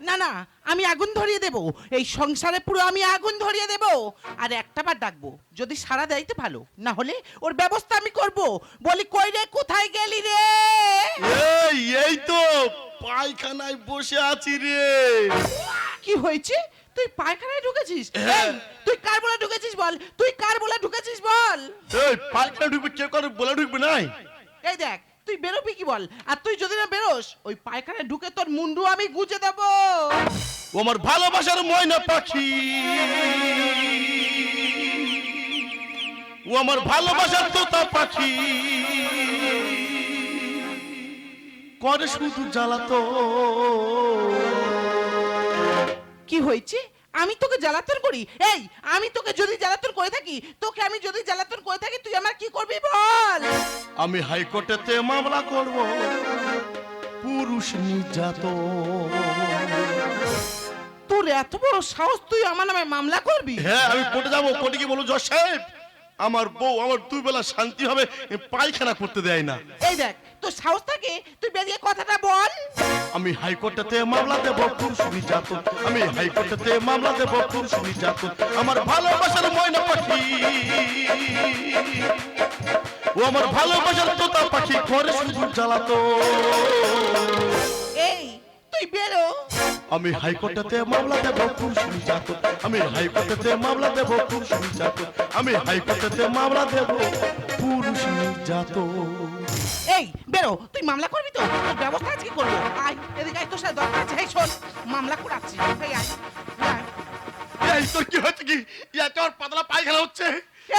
না না আমি আগুন ধরিয়ে দেব। এই সংসারে পুরো আমি আগুন ধরিয়ে দেব। আর একটা বার ডাকবো যদি সারা দেয় তো ভালো। না হলে ওর ব্যবস্থা আমি করব। বলি কই রে কোথায় গেলি রে? এই এই তো পায়খানায় বসে আছি রে। কি হয়েছে? তুই পায়খানায় ঢুকেছিস? হ্যাঁ। এই, তুই কার বলে ঢুকেছিস বল? তুই কার বলে ঢুকেছিস বল? এই পায়খানা ঢুকবে কেউ কারও বলে ঢুকবে নাই? এই দেখ তুই বেরোবি কি বল? আর তুই যদি না বেরোস ওই পায়খানায় ঢুকে তোর মুন্ডু আমি গুজে দেবো। ও আমার ভালোবাসার ময়না পাখি। ও আমার ভালোবাসার তোতা পাখি। করে শুধু জ্বালাতো। কি হয়েছে? আমি তোকে জ্বালাতন করি? এই আমি তোকে যদি জ্বালাতন করে থাকি তোকে আমি যদি জ্বালাতন করে থাকি তুই আমার কি করবি বল? আমি হাইকোর্টেতে মামলা করব। পুরুষ নির্যাতন। তোর এত বড় সাহস তুই আমার নামে মামলা করবি? হ্যাঁ আমি কোর্টে যাব। কোর্টে কি বলব জজ সাহেব আমার বউ আমার দুই বেলা শান্তি হবে পায়খানা করতে দেয় না। এই দেখ তোর সাহস থাকে? তুই বেরিয়ে কথাটা বল। আমি হাইকোর্টেতে মামলা দেব পুরুষ নির্যাতন আমি হাইকোর্টেতে মামলা দেব পুরুষ নির্যাতন আমার ভালোবাসার ময়না পাখি। ও আমার ভালোবাসার তোতা পাখি ঘরে শুধু জ্বালাতো। এই তুই বেরো। আমি হাইকোর্টেতে মামলা দেব পুরুষ নির্যাতন আমি হাইকোর্টেতে মামলা দেব পুরুষ নির্যাতন আমি হাইকোর্টেতে মামলা দেব পুরুষ নির্যাতন এই, বেরো, তুই মামলা করবি তো? তোর ব্যবস্থা আজকে করব। আয়, এদিকে তোর সাথে দরকার আছে। এই, শোন, মামলা করাচ্ছি। এই, আয় তোর কি হচ্ছে কি? ইয়া তোর পাতলা পায়খানা হচ্ছে।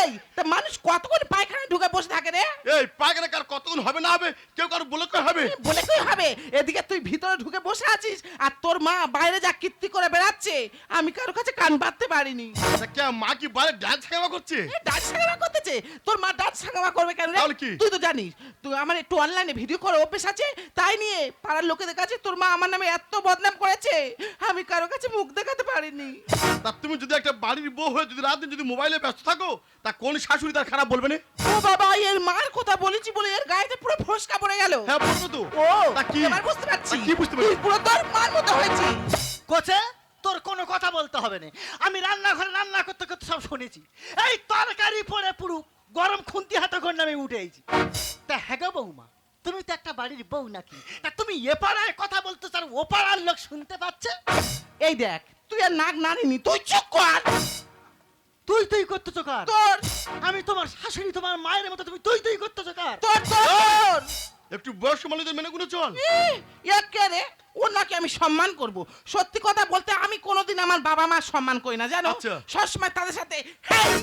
এই তা মানুষ কতক্ষণ পায়খানায় ঢুকে বসে থাকে রে? এই পায়খানা কার কতক্ষণ হবে না হবে? কেউ কারও বলে কই হবে? বলে কি হবে? এদিকে তুই ভিতরে ঢুকে বসে আছিস আর তোর মা বাইরে যা কীর্তি করে বেড়াচ্ছে আমি কারও কাছে কান পাততে পারিনি। আচ্ছা, কে মা কি বাইরে ডান্স খেলা করছে? ডান্স সাঙ্গামা করতেছে? তোর মা ডান্স সাঙ্গামা করবে কেন রে? তুই তো জানিস তুই আমার একটু অনলাইনে ভিডিও করে অভ্যেস আছে তাই নিয়ে পাড়ার লোকেদের কাছে তোর মা আমার নামে এত বদনাম করেছে আমি কারও কাছে মুখ দেখাতে পারিনি। তা তুমি যদি একটা বাড়ির বউ হয়ে যদি রাত দিন যদি মোবাইলে ব্যস্ত থাকো তা কোন শাশুড়ি তার খারাপ বলবে না? ও বাবা এর মার কথা বলেছি বলে এর গায়েতে পুরো ফসকা পড়ে গেল। হ্যাঁ বলব তো। ও তা কি? এবার বুঝতে পারছি। কি বুঝতে পারছি? পুরো তোর মার মতো হয়েছিস কোচে তোর কোনো কথা বলতে হবে না। আমি রান্নাঘরে রান্না করতে করতে সব শুনেছি। এই তরকারি পরে পুরো গরম খুন্তি হাতে করে আমি উঠেছি তা হ্যাঁ গো বৌমা তুমি তো একটা বাড়ির বউ নাকি? তা তুমি এ পাড়ায় কথা বলতে চার ও পাড়ার লোক শুনতে পাচ্ছে? এই দেখ তুই আর নাক নারিনি তুই চুপ কর। তুই তুই করতেছো কার? তোর! আমি তোমার শাশুড়ি তোমার মায়ের মতো তুমি তুই তুই করতেছো কার? তোর তোর! একটু বয়স্ক মানুষদের মেনে গুলো চল। একে রে ও আমি সম্মান করব। সত্যি কথা বলতে আমি কোনোদিন আমার বাবা মা সম্মান করি না জানো? আচ্ছা। সবসময় তাদের সাথে হেই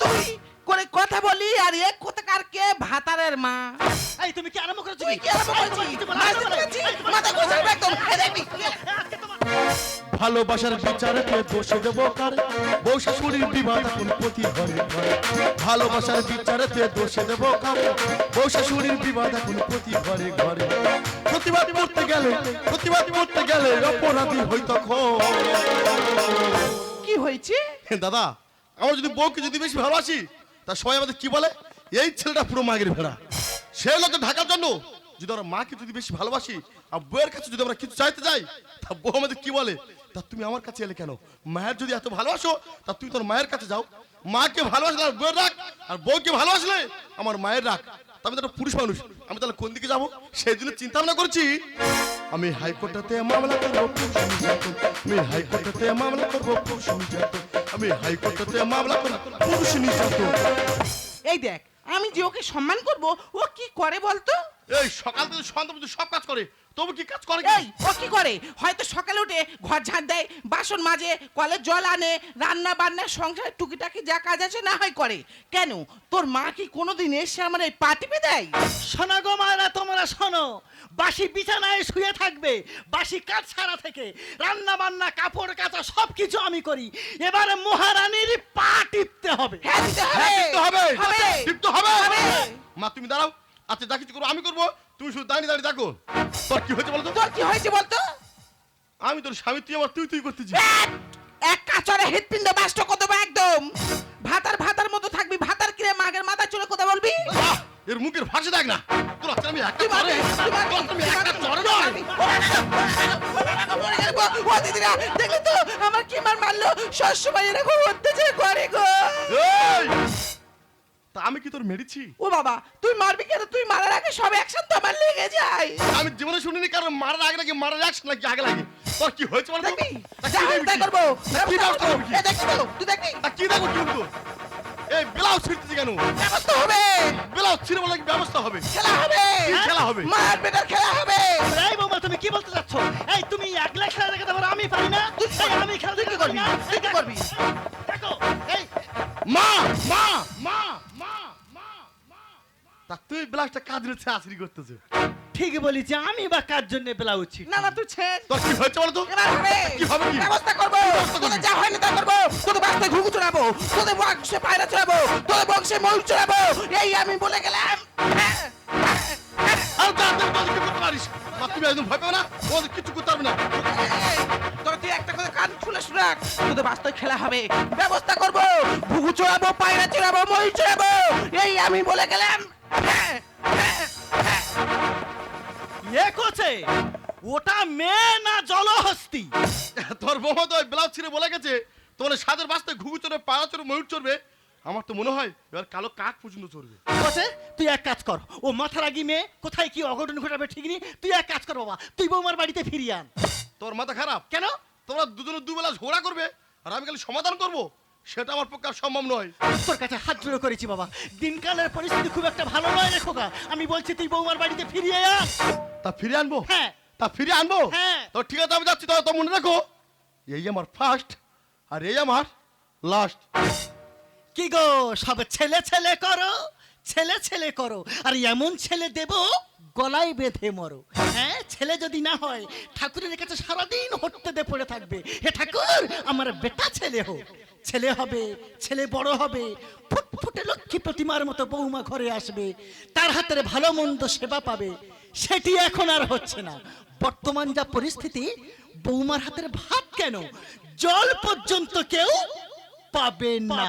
তুই করে কথা বলি আর এক কোথাকার কে? ভাতারের মা। এই তুমি কি আরম্ভ করেছ কি? আরম্ভ। তোমার- মাথা ঘুষাবি একদম। এই দেখবি? ভালোবাসার বিচারেতে দোষে দেব কার? বউ শাশুড়ির বিবাদ এখন প্রতি ঘরে। ঘরে ভালোবাসার বিচারেতে দোষে দেব কার? বউ শাশুড়ির বিবাদ এখন প্রতি ঘরে। ঘরে প্রতিবাদ করতে গেলে প্রতিবাদ করতে গেলে অপরাধী হই তখন। কি হয়েছে? দাদা আমরা যদি বউকে যদি বেশি ভালোবাসি তা সবাই আমাদের কি বলে? এই ছেলেটা পুরো মাগের ভেড়া। সে লোকে ঢাকার জন্য যদি আমরা মাকে যদি বেশি ভালোবাসি আর বউয়ের কাছে যদি আমরা কিছু চাইতে যাই তা বউ আমাদের কি বলে? তা তুমি আমার কাছে এলে কেন? মায়ের যদি এত ভালোবাসো, তা তুমি তোর মায়ের কাছে যাও। মাকে ভালোবাসলে আর বউয়ের রাখ আর বউকে ভালোবাসলে আমার মায়ের রাখ আমি তো পুরুষ মানুষ, আমি তাহলে কোন দিকে যাব? সেই জন্য চিন্তা ভাবনা করছি। আমি হাইকোর্টেতে মামলা করব, আমি হাইকোর্টেতে মামলা করব, আমি হাইকোর্টেতে মামলা করব, পুরুষ নির্যাতন এই দেখ, আমি যে ওকে সম্মান করব, ও কি করে বলতো? এই সকাল থেকে সন্ধ্যা পর্যন্ত সব কাজ করে। তবু কি কাজ করে কি? এই ও কি করে? হয়তো সকালে উঠে ঘর ঝাড় দেয় বাসন মাজে কলের জল আনে রান্না বান্না সংসার টুকিটাকি যা কাজ আছে না হয় করে। কেন? তোর মা কি কোনোদিন এসে আমার এই পা টিপে দেয়? শোনো গো মায়েরা তোমরা শোনো। বাসি বিছানায় শুয়ে থাকবে বাসি কাজ ছাড়া থেকে রান্না বান্না কাপড় কাচা সব কিছু আমি করি। এবারে মহারানীর পা টিপতে হবে। হ্যাঁ দিতে হবে। হ্যাঁ, টিপতে হবে। হবে। টিপতে হবে। হবে। মা তুমি দাঁড়াও। আচ্ছা যা কিছু করব আমি করব। তুমি শুধু দাঁড়িয়ে দাঁড়িয়ে দেখো। তোর কি হয়েছে বলতো? তোর কি হয়েছে বলতো? আমি তোর স্বামী তুই আমার তুই তুই করতেছি এক কাচরে হৃৎপিণ্ড বাষ্ট কত একদম। ভাতার ভাতার মতো থাকবি। ভাতার কিরে মাগের মাথা চুলে কথা বলবি? এর মুখের ভাষা দেখ না। তোর আমি একটা মারবি, তুমি একটা তুই নয়। মরে ও দিদিরা দেখলি তো? আমার কি মার মারলো? সবসময় এরকম অত্যাচার করে গো! তা আমি কি তোর মেরেছি? ও বাবা তুই মারবি কেন? তুই মারার আগে সব অ্যাকশন তো আমার লেগে যায়। আমি জীবনে শুনিনি কারণ মারার আগে নাকি মারার একশন নাকি আগে লাগে। তোর কি হয়েছে বলতো? দেখবি? দেখবি? তাই করব। কি ব্যবস্থা করবি। এ দেখবি তো? তুই দেখবি? তা কি দেখো কি হতো এই ব্লাউজ ছিঁড়তেছি কেন? ব্যবস্থা হবে। ব্লাউজ ছিঁড়ে বলে ব্যবস্থা হবে? খেলা হবে। কি খেলা হবে? মার বেটার খেলা হবে। এই বৌমা তুমি কি বলতে চাচ্ছ? এই তুমি একলা খেলা দেখাতে পারো আমি পারি না? তুই? আমি খেলা দেখাতে করবি? কি করবি? দেখো এই। মা মা মা। তা তুই ব্লাউজটা কাঁদলে ছাড়ি করতেছে ঠিক বলেছি আমি বা কার জন্য ব্লাউজ? না না তুই ছেড়। তোর কি হয়েছে বলতো? এবার হবে কি হবে কি? ব্যবস্থা করব। তোদের যা হয়নি তা করব। তোদের ঘুঘু চড়াবো। তোদের বংশে পায়রা চড়াবো। তোদের বংশে ময়ূর চড়াবো। এই আমি বলে গেলাম। আর যা তুই বল কি করতে পারিস। মা তুমি একদম ভয় পাবে না? ওদের কিছু করতে পারবে না। তোরা তুই একটা করে কান খুলে শুনাক তোদের বাস্তবে খেলা হবে। ব্যবস্থা করব। ঘুঘু চড়াবো পায়রা চড়াবো ময়ূর চড়াবো। এই আমি বলে গেলাম। এ কোছে ওটা মেয়ে না জলহস্তি? তোর বৌমা তো ব্লাউজ ছিঁড়ে বলে গেছে। তোমার সাদের বাস্তে ঘুঘু চড়বে পাড়া চড়বে ময়ূর চড়বে। আমার তো মনে হয় এবার কালো কাক পর্যন্ত চড়বে। কোছে তুই এক কাজ কর ও মাথা রাগি মেয়ে কোথায় কি অঘটন ঘটাবে ঠিক নেই তুই এক কাজ কর বাবা তুই বৌমার বাড়িতে ফিরিয়ে আন। তোর মাথা খারাপ? কেন? তোমরা দুজনে দুবেলা ঝগড়া করবে আর আমি খালি সমাধান করব। সেটা আমার পক্ষে আর সম্ভব নয়। তোর কাছে হাত জোড়ো করেছি বাবা। দিনকালের পরিস্থিতি খুব একটা ভালো নয় রে খোকা। আমি বলছি তুই বৌমার বাড়িতে ফিরিয়ে আন তা ফিরে আনব? হ্যাঁ। তা ফিরে আনব? হ্যাঁ। তো ঠিক আছে আমি যাচ্ছি তো মনে রাখো। এই আমার ফার্স্ট আর এই আমার লাস্ট কি গো সব ছেলে ছেলে করো ছেলে ছেলে করো আর এমন ছেলে দেব গলায় বেঁধে মরো। হ্যাঁ ছেলে যদি না হয়, ঠাকুরের কাছে সারাদিন হটতে দে পড়ে থাকবে। হে ঠাকুর, আমার বেটা ছেলে হোক। ছেলে হবে, ছেলে বড় হবে। ফুটফুটে লক্ষ্মী প্রতিমার মতো বৌমা ঘরে আসবে। তার হাতের ভালো মন্দ সেবা পাবে। সেটি এখন আর হচ্ছে না। বর্তমান যা পরিস্থিতি, বৌমার হাতের ভাত কেন? জল পর্যন্ত কেউ পাবে না।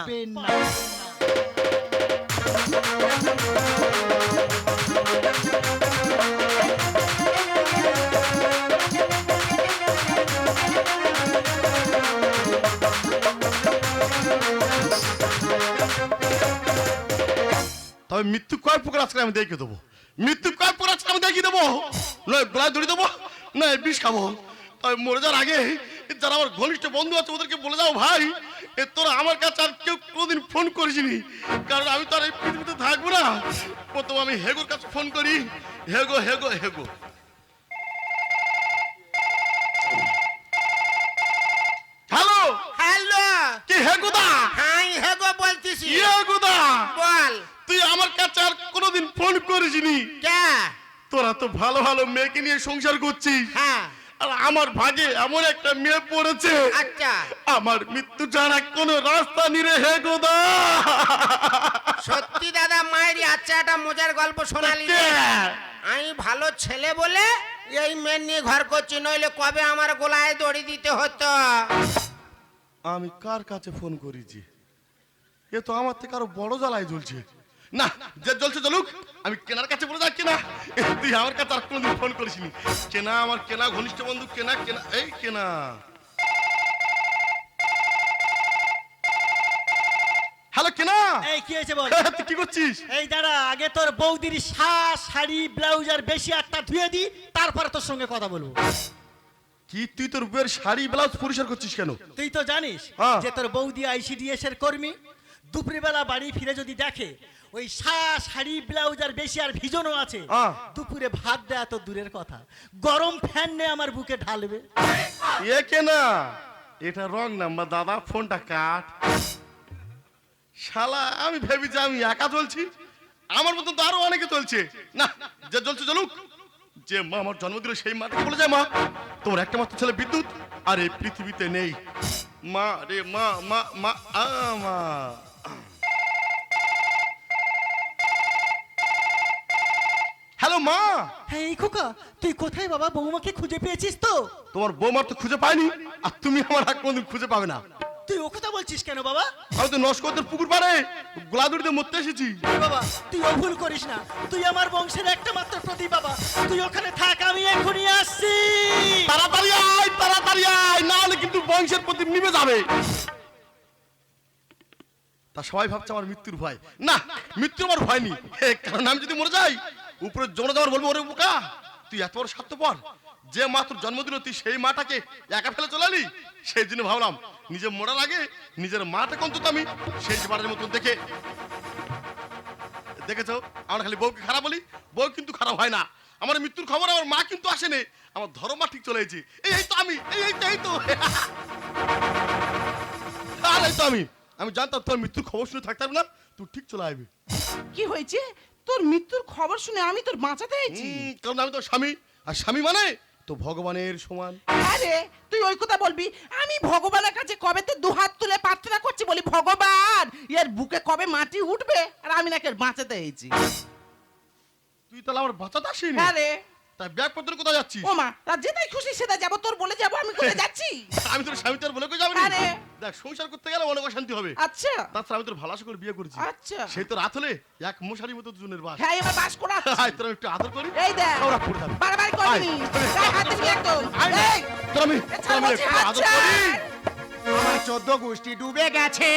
তবে মৃত্যু কয় প্রকার আজকে আমি দেখে দেবো? মৃত্যু কয় প্রকার আজকে আমি দেখিয়ে দেবো? নয় গলায় দড়ি দেবো? নয় বিষ খাব। তবে মরে যাওয়ার আগে যারা আমার ঘনিষ্ঠ বন্ধু আছে ওদেরকে বলে যাও ভাই এ তোরা আমার কাছে আর কেউ কোনোদিন ফোন করিসনি। কারণ আমি তো আর এই পৃথিবীতে থাকব না। প্রথম আমি হেগোর কাছে ফোন করি। হেগো হেগো হেগো। হ্যালো? হ্যালো। কি হেগুদা? হাই হেগো বলতেছি। হেগুদা? বল। তুই আমার কাছে আর কোনোদিন ফোন করিসনি। কে? তোরা তো ভালো ভালো মেয়েকে নিয়ে সংসার করছিস। হ্যাঁ। আমার ভাগে এমন একটা মেয়ে পড়েছে। আচ্ছা। আমার মৃত্যু ছাড়া কোনো রাস্তা নিরে হে গোদা। সত্যি দাদা মায়ের আচ্ছা একটা মজার গল্প শোনালি। আমি ভালো ছেলে বলে এই মেয়ে নিয়ে ঘর করছি নইলে কবে আমার গোলায় দড়ি দিতে হতো? আমি কার কাছে ফোন করেছি এ তো আমার থেকে আরও বড় জ্বালায় জ্বলছে। না যে জ্বলছে জ্বলুক আমি কেনার কাছে বলে যাচ্ছি না। তুই আমার কাছে আর কোনোদিন ফোন করিসনি। কেনা আমার কেনা ঘনিষ্ঠ বন্ধু কেনা কেনা এই কেনা। হ্যালো কেনা। এই কি হয়েছে বল? তুই কি করছিস? এই দাঁড়া আগে তোর বৌদির শাড়ি শাড়ি ব্লাউজ আর বেশি আটটা ধুয়ে দি তারপরে তোর সঙ্গে কথা বলব। কি তুই তোর বউয়ের শাড়ি ব্লাউজ পরিষ্কার করছিস কেন? তুই তো জানিস হ্যাঁ। যে তোর বৌদি আইসিডিএস এর কর্মী দুপুরবেলা বাড়ি ফিরে যদি দেখে ওই শা শাড়ি ব্লাউজ আর বেশি আর ভিজনও আছে। দুপুরে ভাত দেয়া তো দূরের কথা। গরম ফ্যান নে আমার বুকে ঢালবে। এ কেনা এটা রং নাম্বার দাদা ফোনটা কাট। শালা আমি ভেবেছি আমি একা চলছি। আমার মতন তো আরও অনেকে চলছে। না যে চলছে চলুক যে মা আমার জন্ম দিল সেই মাটাকে বলে যায় মা তোমার একটা মাত্র ছেলে বিদ্যুৎ আর এই পৃথিবীতে নেই। মা রে মা মা মা আ, মা। হ্যাঁ এই খোকা তুই কোথায় বাবা? বৌমাকে খুঁজে পেয়েছিস তো? তোমার বৌমার তো খুঁজে পাইনি আর তুমি আমার আর কোনদিন খুঁজে পাবে না। তুই ও কথা বলছিস কেন বাবা? আমি তো নস্করদের পুকুর পাড়ে গোলাদুড়িতে মরতে এসেছি। বাবা তুই ও ভুল করিস না। তুই আমার বংশের একটা মাত্র প্রতি বাবা। তুই ওখানে থাক আমি এখনই আসছি। তাড়াতাড়ি আয় তাড়াতাড়ি আয় না হলে কিন্তু বংশের প্রদীপ নিভে যাবে। তা সবাই ভাবছে আমার মৃত্যুর ভয়। না মৃত্যুর আমার ভয় নেই। কারণ আমি যদি মরে যাই উপরে যাওয়ার বলব, ওরে বোকা, তুই এত বড় স্বার্থপর। যে মা তোর জন্মদিন তুই সেই মাটাকে একা ফেলে চলে এলি? সেই জন্য ভাবলাম, নিজে মরার আগে নিজের মাটাকে অন্তত আমি সেই বারের মতো দেখে, দেখেছ? আমরা খালি বউকে খারাপ বলি, বউ কিন্তু খারাপ হয় না। আমার মৃত্যুর খবর, আমার মা কিন্তু আসেনি। আমার ধর্মা ঠিক চলে এই তো আমি, এই তো এই তো। আমি। আমি জানতাম তোর মৃত্যুর খবর শুনে থাকতাম না, তুই ঠিক চলে আসবি। কি হয়েছে? তোর মৃত্যুর খবর শুনে আমি তোর বাঁচাতে হয়েছি হুম, কারণ আমি তো স্বামী আর স্বামী মানে তো ভগবানের সমান। আরে তুই ওই কথা বলবি? আমি ভগবানের কাছে কবে তো দু হাত তুলে প্রার্থনা করছি বলি ভগবান এর বুকে কবে মাটি উঠবে? আর আমি নাকি এর বাঁচাতে হয়েছি তুই তাহলে আমার বাঁচাতে আসিনি? আরে তাই ব্যাগ পত্র কোথায় যাচ্ছিস? ও মা তা যেটাই খুশি সেটা যাব তোর বলে যাব আমি কোথায় যাচ্ছি? আমি তোর স্বামী তোর বলে কই যাবি আরে। দেখ সংসার করতে গেলে অনেক অশান্তি হবে। আচ্ছা। তাছাড়া আমি তোর ভালো আশা করে বিয়ে করেছি। আচ্ছা। সেই তো রাত হলে এক মশারির মতো দুজনের বাস। হ্যাঁ এবার বাস করা আয় তোর একটু আদর করি। এই দেখ ওরা পড়ে যাবে। বারবার করবি আয়। গায়ে হাত দিবি একদম। এই। তোর আমি তোর আমি একটু আদর আচ্ছা। করি। আমার চোদ্দ গোষ্ঠী ডুবে গেছে।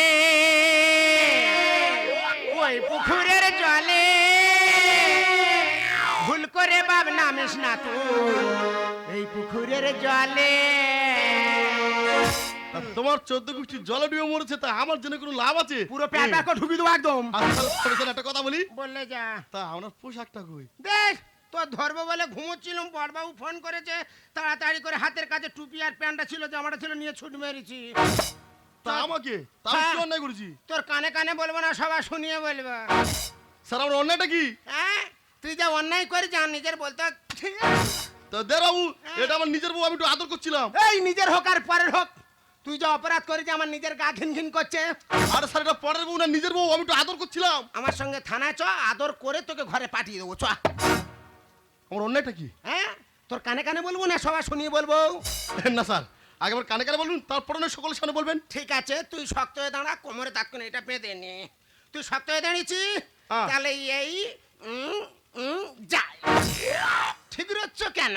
ওই পুকুরের জলে। ভুল করে বাব নামিস না তুই। এই পুকুরের জলে। তোমার চোদ্দ গোষ্ঠী জলে ডুবে মরেছে তা আমার জন্য কোনো লাভ আছে? পুরো প্যাট প্যাট করে ঢুকি দেবো একদম। সাথে একটা কথা বলি। বললে যা। তা আমার পোশাকটা কই? দেখ ধরবো বলে ঘুমোচ্ছিলাম বড়বাবু ফোন করেছে তাড়াতাড়ি করে হাতের কাছে টুপি আর প্যান্টটা ছিল জামাটা ছিল নিয়ে ছুট মেরেছি। তা আমাকে? তা আমি কি হ্যাঁ। অন্যায় করেছি? তোর কানে কানে বলব না সবাই শুনিয়ে বলব। স্যার আমার অন্যায়টা কি? হ্যাঁ? তুই যা অন্যায় করে নিজের বলতে তা দে বাবু এটা আমার নিজের বউ আমি একটু আদর করছিলাম। এই নিজের হোক আর পরের হোক। তুই যা অপরাধ করেছিস আমার নিজের গা ঘিন ঘিন করছে। আর স্যার এটা পরের বউ না নিজের বউ আমি একটু আদর করছিলাম। আমার সঙ্গে থানায় চ আদর করে তোকে ঘরে পাঠিয়ে দেবো চ। আমার অন্যায়টা কি? হ্যাঁ? তোর কানে কানে বলব না সবাই শুনিয়ে বলব? না স্যার আগে আমার কানে কানে বলুন তারপরে না সকলের সামনে বলবেন। ঠিক আছে তুই শক্ত হয়ে দাঁড়া কোমরে তাক করে এটা পেঁধে নে। তুই শক্ত হয়ে দাঁড়িয়েছি হ্যাঁ। তাহলে এই যাই ঠিক রচ্ছ কেন?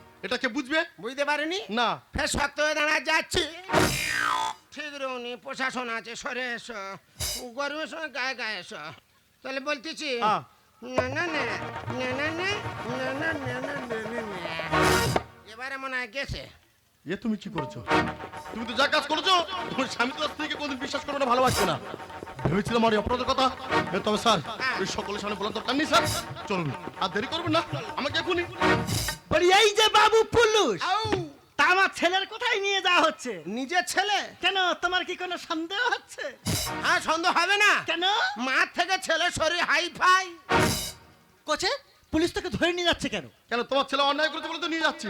এটা কে বুঝবে বুঝতে পারিনি না ফের শক্ত হয়ে দাঁড়া যাচ্ছি ঠিক রৌনি প্রশাসন আছে সরে এসো গরমের সময় গায়ে গায়ে এসো তাহলে বলতেছি হ্যাঁ। না না না না না না না না না না না না। এবারে মনে হয় গেছে এ তুমি কি করেছ তুমি তো যা কাজ করেছ তোমার স্বামী তো স্ত্রীকে কোনদিন বিশ্বাস করবে না ভালোবাসবে না ভেবেছিলাম এই অপরাধের কথা তবে স্যার এই সকলের সামনে বলার দরকার নেই স্যার চলুন আর দেরি করবেন না আমাকে এখনই এই যে বাবু পুলুস তা আমার ছেলের কোথায় নিয়ে যাওয়া হচ্ছে? নিজের ছেলে? কেন তোমার কি কোনো সন্দেহ হচ্ছে? হ্যাঁ সন্দেহ হবে না। কেন? মার থেকে ছেলে শরীর হাই ফাই। কোচে পুলিশ তোকে ধরে নিয়ে যাচ্ছে কেন? কেন তোমার ছেলে অন্যায় করতে বলে তো নিয়ে যাচ্ছে।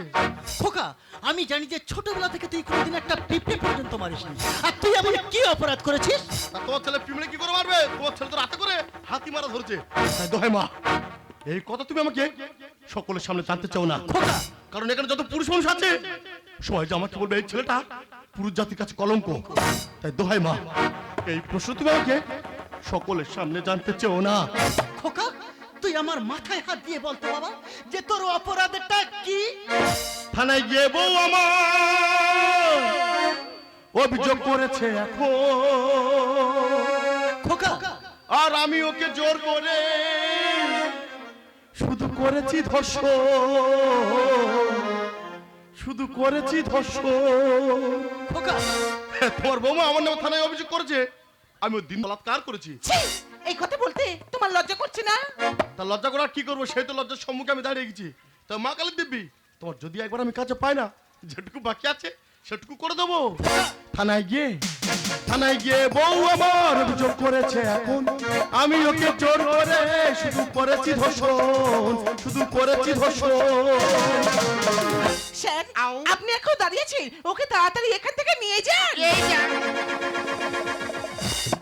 খোকা আমি জানি যে ছোটবেলা থেকে তুই কোনোদিন একটা পিঁপড়ে পর্যন্ত মারিসনি। আর তুই এমন কি অপরাধ করেছিস? আর তোমার ছেলে পিমড়ে কি করে মারবে? তোমার ছেলে তো রাতে করে হাতি মারা ধরছে। তাই দোহাই মা এই কথা তুমি আমাকে সকলের সামনে জানতে চাও না। খোকা কারণ এখানে যত পুরুষ মানুষ আছে সবাই যে আমাকে বলবে এই ছেলেটা পুরুষ জাতির কাছে কলঙ্ক। তাই দোহাই মা এই প্রশ্ন তুমি আমাকে সকলের সামনে জানতে চেও না। খোকা তুই আমার মাথায় হাত দিয়ে বলতো বাবা যে তোর অপরাধটা কি? থানায় গিয়ে বউ আমার অভিযোগ করেছে এখন। খোকা আর আমি ওকে জোর করে করেছি ধর্ষণ। শুধু করেছি ধর্ষণ। খোকা তোমার বৌমা আমার নামে থানায় অভিযোগ করেছে আমি ওর দিন বলাৎকার করেছি। এই কথা বলতে তোমার লজ্জা করছে না? তা লজ্জা করার কি করব সেই তো লজ্জার সম্মুখে আমি দাঁড়িয়ে গেছি। তা মা কালী দিব্যি তোমার যদি একবার আমি কাছে পাই না যেটুকু বাকি আছে সেটুকু করে দেবো? থানায় গিয়ে থানায় গিয়ে বউ আমার অভিযোগ করেছে এখন। আমি ওকে জোর করে শুধু করেছি ধর্ষণ শুধু করেছি ধর্ষণ স্যার আপনি এখন দাঁড়িয়েছেন? ওকে তাড়াতাড়ি এখান থেকে নিয়ে যান। এই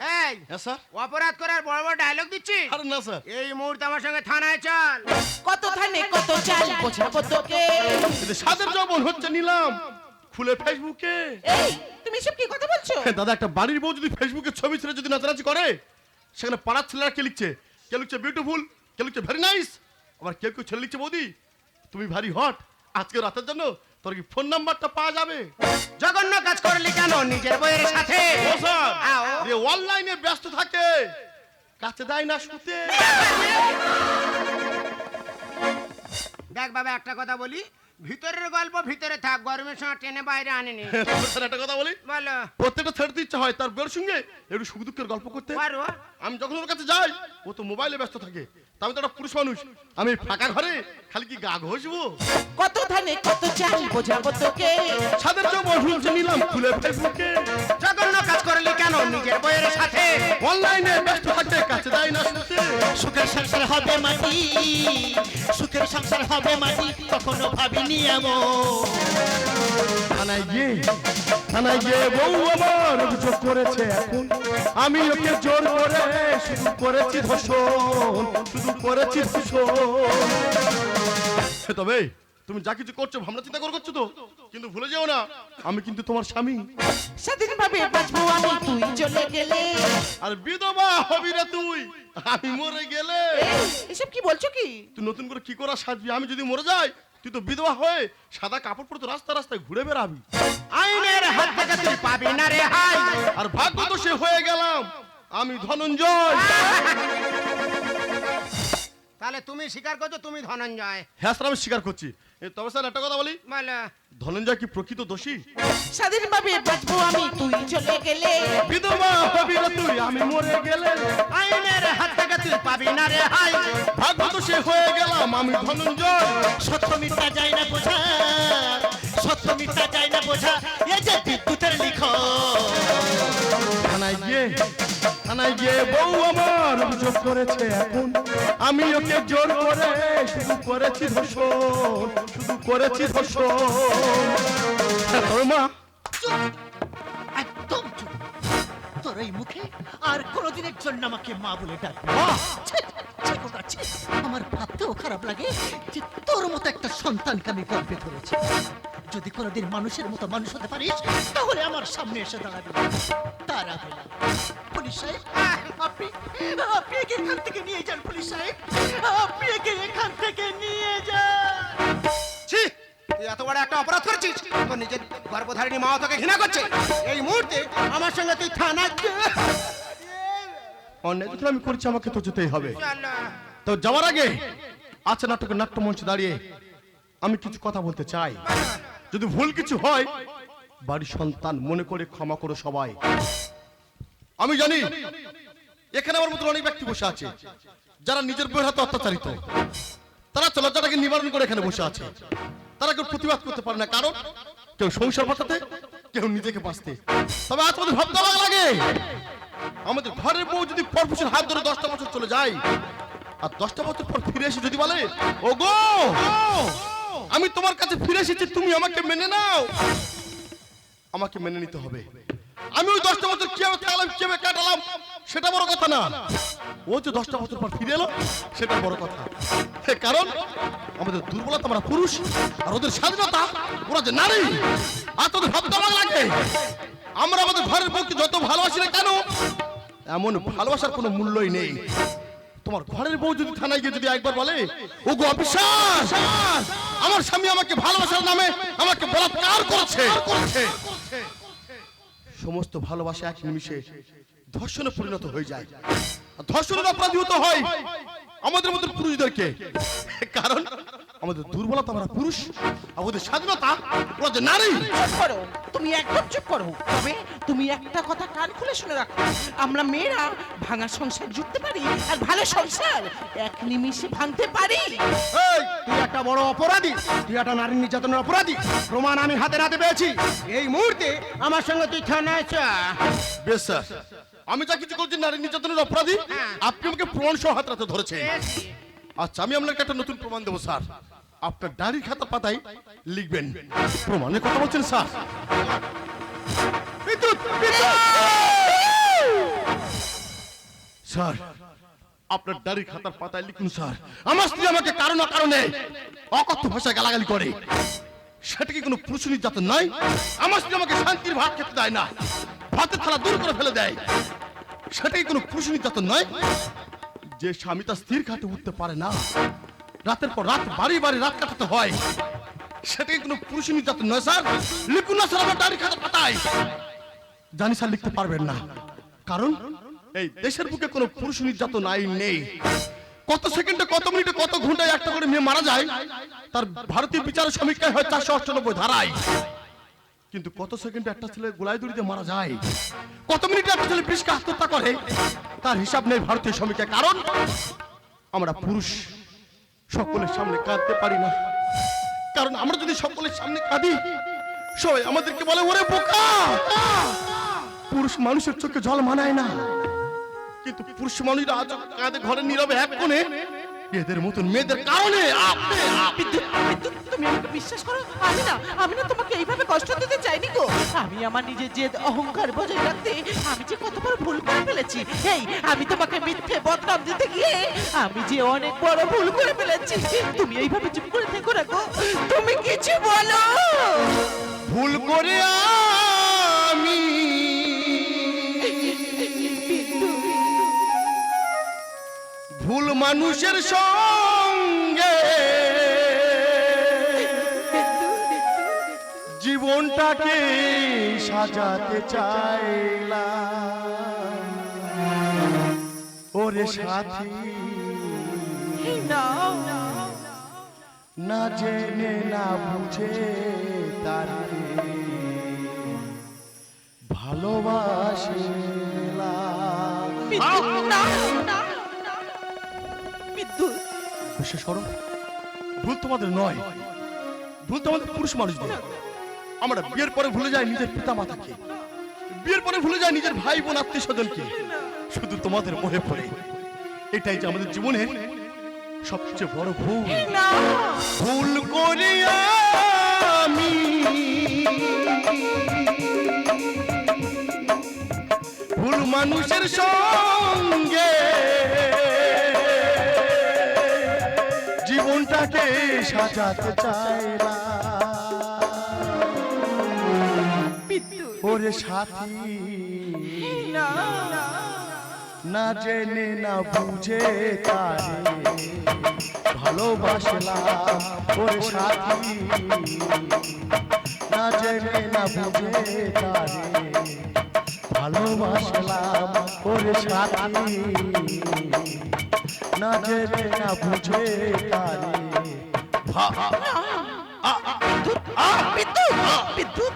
হ্যাঁ স্যার। অপরাধ করার বড় বড় ডায়লগ দিচ্ছি? আরে না স্যার। এই মুহূর্তে আমার সঙ্গে থানায় চল। কত থানে কত চাল বোঝাবো তোকে। সাদের যৌবন হচ্ছে নিলাম। খুলে ফেসবুকে। এই তুমি সব কি কথা বলছো? দাদা একটা বাড়ির বউ যদি ফেসবুকে ছবি ছেড়ে যদি নাচানাচি করে সেখানে পাড়ার ছেলেরা কে লিখছে? কে লিখছে বিউটিফুল কে লিখছে ভেরি নাইস আবার কেউ কেউ ছেলে লিখছে বৌদি তুমি ভারী হট আজকে রাতের জন্য তোর কি ফোন নাম্বারটা পাওয়া যাবে? জঘন্য কাজ করলি কেন নিজের বইয়ের সাথে? ও স্যার আও। অনলাইনে ব্যস্ত থাকে কাছে দেয় না শুতে। দেখ বাবা একটা কথা বলি। ভিতরের গল্প ভিতরে থাক গরমের সময় টেনে বাইরে আনেনি। স্যার একটা কথা বলি? বলো। প্রত্যেকটা ছেড়ে ইচ্ছা হয় তার বের সঙ্গে একটু সুখ দুঃখের গল্প করতে। পারো। আমি যখন ওর কাছে যাই ও তো মোবাইলে ব্যস্ত থাকে। আমি তো একটা পুরুষ মানুষ। আমি ফাঁকা ঘরে খালি কি গা ঘষবো? কত থানে কত চাল বোঝাবো তোকে? সাদের যৌবন হচ্ছে নিলাম খুলে ফেসবুকে। জঘন্য কাজ করলি কেন নিজের বইয়ের সাথে? অনলাইনে ব্যস্ত থাকে কাছে দেয় না সুখের সংসার হবে মাটি সুখের সংসার হবে মাটি কখনো ভাবিনি এমন। থানায় গিয়ে থানায় গিয়ে বউ আমার অভিযোগ করেছে এখন। আমি ওকে জোর করে শুধু করেছি ধর্ষণ। শুধু করেছি তবে তুমি যা কিছু করছ ভাবনা চিন্তা করে করছ তো? কিন্তু ভুলে যেও না আমি কিন্তু তোমার স্বামী। স্বাধীন ভাবে বাঁচবো আমি তুই চলে গেলে। আর বিধবা হবি রে তুই আমি মরে গেলে। এসব কি বলছো কি? তুই নতুন করে কি করা সাজবি? আমি যদি মরে যাই তুই তো বিধবা হয়ে সাদা কাপড় পরে তো রাস্তা রাস্তায় ঘুরে বেড়াবি। আইনের হাত থেকে তুই পাবি না রে হাই। আর ভাগ্য তো সে হয়ে গেলাম আমি ধনঞ্জয়। তুমি স্বীকার করছ তুমি ধনঞ্জয়। হ্যাঁ স্যার আমি স্বীকার করছি। এ, তবে স্যার একটা কথা বলি? বলো। ধনঞ্জয় কি প্রকৃত দোষী? স্বাধীন ভাবে বাঁচবো আমি তুই চলে গেলে। বিধবা হবি রে তুই আমি মরে গেলে। আইনের হাত থেকে তুই পাবি না রে হাই। ভাগ্য তো সে হয়ে গেলাম আমি ধনঞ্জয়। সত্য মিথ্যা যায় না বোঝা সত্য মিথ্যা যায় না বোঝা এই যে বিদ্যুতের লিখ থানায় গিয়ে থানায় গিয়ে বউ আমার অভিযোগ করেছে এখন। আমি ওকে জোর করে শুধু করেছি ধর্ষণ শুধু করেছি ধর্ষণ। হ্যাঁ, তোর মা? একদম তোর এই মুখে আর কোনোদিনের জন্য আমাকে মা বলে ডাকবি। আমার ভাবতেও খারাপ লাগে যে তোর মতো একটা সন্তানকে আমি গর্বে ধরেছি যদি কোনোদিন মানুষের মতো মানুষ হতে পারিস তাহলে আমার সামনে এসে দাঁড়াবি। তার। পুলিশ সাহেব। আপনি আপনি একে এখান থেকে নিয়ে যান পুলিশ সাহেব। আপনি একে এখান থেকে নিয়ে যান। ছি তুই এত বড় একটা অপরাধ করেছিস। তোর নিজের গর্ভধারিণী মা তোকে ঘৃণা করছে। এই মুহূর্তে আমার সঙ্গে তুই অন্যায় আমি করছি আমাকে তো যেতেই হবে। তো যাওয়ার আগে আচ্ছা নাটকের নাট্যমঞ্চে দাঁড়িয়ে আমি কিছু কথা বলতে চাই। যদি ভুল কিছু হয় বাড়ির সন্তান মনে করে ক্ষমা করো সবাই। আমি জানি, এখানে আমার মতো অনেক ব্যক্তি বসে আছে, যারা নিজের বইয়ের হাতে অত্যাচারিত। তারা চলাচলটাকে নিবারণ করে এখানে বসে আছে। তারা কেউ প্রতিবাদ করতে পারে না, কারণ কেউ সংসার বাঁচাতে, কেউ নিজেকে বাঁচতে। তবে আজ আমাদের ভাবতে লাগে। আমাদের ঘরের বউ যদি পরপুষের হাত ধরে দশটা বছর চলে যায়, আর দশটা বছর পর ফিরে এসে যদি বলে ও গো আমি তোমার কাছে ফিরে এসেছি, তুমি আমাকে মেনে নাও। আমাকে মেনে নিতে হবে। আমি ওই দশটা বছর কীভাবে থাকলাম কীভাবে কাটালাম, সেটা বড় কথা না। ও যে দশটা বছর পর ফিরে এলো, সেটা বড় কথা। কারণ, আমাদের দুর্বলতা, আমরা পুরুষ, আর ওদের স্বাধীনতা, ওরা যে নারী, আর তোদের ভাবতে আমার লাগে। আমরা আমাদের ঘরের বউকে যত ভালোবাসি না কেন, এমন ভালোবাসার কোনো মূল্যই নেই। তোমার ঘরের বউ যদি থানায় গিয়ে যদি একবার বলে ও গো অবিশ্বাস, আমার স্বামী আমাকে ভালোবাসার নামে আমাকে বলাৎকার করছে। সমস্ত ভালোবাসা এক নিমিষে ধর্ষণে পরিণত হয়ে যায়। ধর্ষণের অপরাধী হয় আমাদের মতো পুরুষদেরকে। কারণ আমাদের দুর্বলতা আমরা পুরুষ আমাদের স্বাধীনতা যে নারী। চুপ করো তুমি একদম চুপ করো। তবে তুমি একটা কথা কান খুলে শুনে রাখো। আমরা মেয়েরা ভাঙা সংসার জুটতে পারি আর ভালো সংসার এক নিমিষে ভাঙতে পারি। এই তুই একটা বড় অপরাধী। তুই একটা নারী নির্যাতনের অপরাধী। প্রমাণ আমি হাতে নাতে পেয়েছি। এই মুহূর্তে আমার সঙ্গে তুই থানায় চা। বেশ স্যার। আমি যা কিছু করছি নারী নির্যাতনের অপরাধী আপনি আমাকে প্রমাণ সহ হাত রাতে ধরেছেন। আচ্ছা আমি আপনাকে একটা নতুন প্রমাণ দেবো স্যার। আপনার ডায়েরি খাতা পাতায় লিখবেন। প্রমাণের কথা বলছেন, স্যার! স্যার, আপনার ডায়েরি খাতার পাতায় লিখুন, স্যার। আমার স্ত্রী আমাকে কারণ কারণে অকথ্য ভাষায় গালাগালি করে। সেটা কি কোনো পুরুষ নির্যাতন নয়? আমার স্ত্রী আমাকে শান্তির ভাত খেতে দেয় না, ভাতের থালা দূর করে ফেলে দেয়। সেটা কি কোনো পুরুষ নির্যাতন নয়? যে স্বামী তার স্ত্রীর ঘাটে উঠতে পারে না রাতের পর রাত, বাড়ি বাড়ি রাত কাটাতে হয়। সেটা কি কোনো পুরুষ নির্যাতন নয়, স্যার। লিখুন না, স্যার, আমার ডায়েরি খাতা পাতায় জানি, স্যার, লিখতে পারবেন না। কারণ এই দেশের বুকে কোনো পুরুষ নির্যাতন আইন নেই। কত সেকেন্ডে, কত মিনিটে, কত ঘন্টায় একটা করে মেয়ে মারা যায়, তার ভারতীয় বিচারের সমীক্ষায় হয় চারশো অষ্টানব্বই ধারায়। কিন্তু কত সেকেন্ডে একটা ছেলে গোলায় দড়িতে মারা যায়? কত মিনিটে একটা ছেলে বিষকে আত্মহত্যা করে? তার হিসাব নেই ভারতীয় সমীক্ষায়। কারণ আমরা পুরুষ। সকলের সামনে কাঁদতে পারি না। কারণ আমরা যদি সকলের সামনে কাঁদি, সবাই আমাদেরকে বলে, ওরে বোকা! পুরুষ মানুষের চোখে জল মানায় না। কিন্তু পুরুষ মানুষরা আজ কাঁধে, ঘরে নীরবে এক কোণে এদের মতন মেয়েদের কারণে আপনি বিদ্যুৎ, বিদ্যুৎ, তুমি আমাকে বিশ্বাস করো? আমি না আমি না তোমাকে এইভাবে কষ্ট দিতে চাইনি গো। আমি আমার নিজের জেদ অহংকার বজায় রাখতে আমি যে কত বড় ভুল করে ফেলেছি এই আমি তোমাকে মিথ্যে বদনাম দিতে গিয়ে আমি যে অনেক বড় ভুল করে ফেলেছি তুমি এইভাবে চুপ করে থেকো গো। তুমি কিছু বলো। ভুল করে আমি ভুল মানুষের সঙ্গে। জীবনটাকে সাজাতে চাইলাম। ওরে সাথী না না জেনে না বুঝে বিশ্বাস করো। ভুল তোমাদের নয়। ভুল তোমাদের পুরুষ মানুষদের। আমরা বিয়ের পরে ভুলে যাই নিজের পিতা মাতাকে। বিয়ের পরে ভুলে যাই নিজের ভাই বোন আত্মীয় স্বজনকে। শুধু তোমাদের মনে পড়ে। এটাই যে আমাদের জীবনের সবচেয়ে বড় ভুল। ভুল করি আমি ভুল মানুষের সঙ্গে জীবনটাকে সাজাতে ওরে সাথী, না জেনে, না বুঝে তারে ভালোবাসলাম। ওরে সাথী, না জেনে, না বুঝে তারে ভালোবাসলাম। ওরে সাথী, না জেনে, না বুঝে তারে বিদ্যুৎ বিদ্যুৎ বিদ্যুৎ।